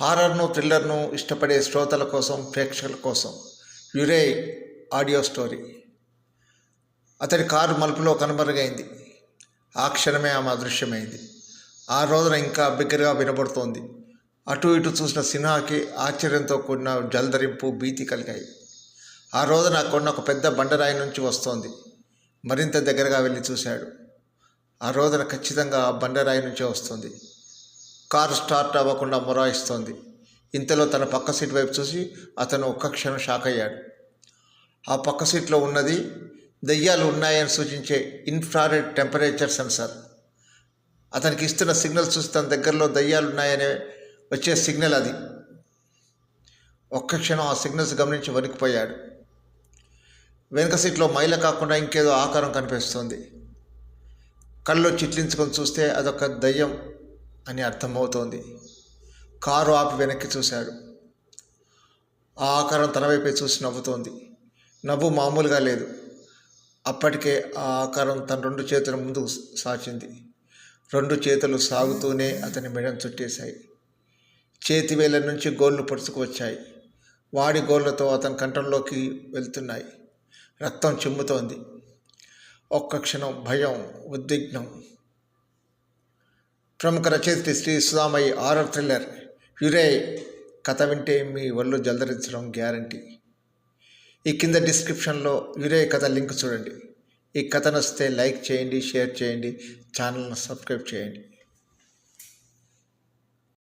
హారర్ను థ్రిల్లర్ను ఇష్టపడే శ్రోతల కోసం ప్రేక్షకుల కోసం. యురే ఆడియో స్టోరీ. అతడి కారు మలుపులో కనుమరుగైంది. ఆ క్షణమే ఆమె అదృశ్యమైంది. ఆ రోజున ఇంకా బిగ్గరగా వినబడుతోంది. అటు ఇటు చూసిన సిన్హాకి ఆశ్చర్యంతో కూడిన జలధరింపు భీతి కలిగాయి. ఆ రోజున కొన్న ఒక పెద్ద బండరాయి నుంచి వస్తోంది. మరింత దగ్గరగా వెళ్ళి చూశాడు. ఆ రోజున ఖచ్చితంగా ఆ బండరాయి నుంచే వస్తుంది. కారు స్టార్ట్ అవ్వకుండా మొరాయిస్తోంది. ఇంతలో తన పక్క సీట్ వైపు చూసి అతను ఒక్క క్షణం షాక్ అయ్యాడు. ఆ పక్క సీట్లో ఉన్నది దయ్యాలు ఉన్నాయని సూచించే ఇన్ఫ్రారెడ్ టెంపరేచర్ సెన్సార్. అతనికి ఇస్తున్న సిగ్నల్ చూసి తన దగ్గరలో దయ్యాలు ఉన్నాయనే వచ్చే సిగ్నల్ అది. ఒక్క క్షణం ఆ సిగ్నల్స్ గమనించి వణికిపోయాడు. వెనుక సీట్లో మైల కాకుండా ఇంకేదో ఆకారం కనిపిస్తుంది. కళ్ళు చిట్లించుకొని చూస్తే అదొక దయ్యం అని అర్థమవుతోంది. కారు ఆపి వెనక్కి చూశాడు. ఆ ఆకారం తన వైపే చూసి నవ్వుతోంది. నవ్వు మామూలుగా లేదు. అప్పటికే ఆ ఆకారం తన రెండు చేతుల ముందుకు సాచింది. రెండు చేతులు సాగుతూనే అతని మెడను చుట్టేశాయి. చేతి నుంచి గోళ్ళు పొడుచుకు వచ్చాయి. వాడి గోళ్ళతో అతని కంఠంలోకి వెళ్తున్నాయి. రక్తం చిమ్ముతోంది. ఒక్క క్షణం భయం ఉద్విగ్నం ప్రముఖ రచయిత్రి శ్రీ సుధామయ్య ఆరర్ థ్రిల్లర్. యురే కథ వింటే మీ ఒళ్ళు జలదరించడం గ్యారంటీ. ఈ కింద డిస్క్రిప్షన్లో యురే కథ లింక్ చూడండి. ఈ కథ నచ్చితే లైక్ చేయండి షేర్ చేయండి ఛానల్ను సబ్స్క్రైబ్ చేయండి.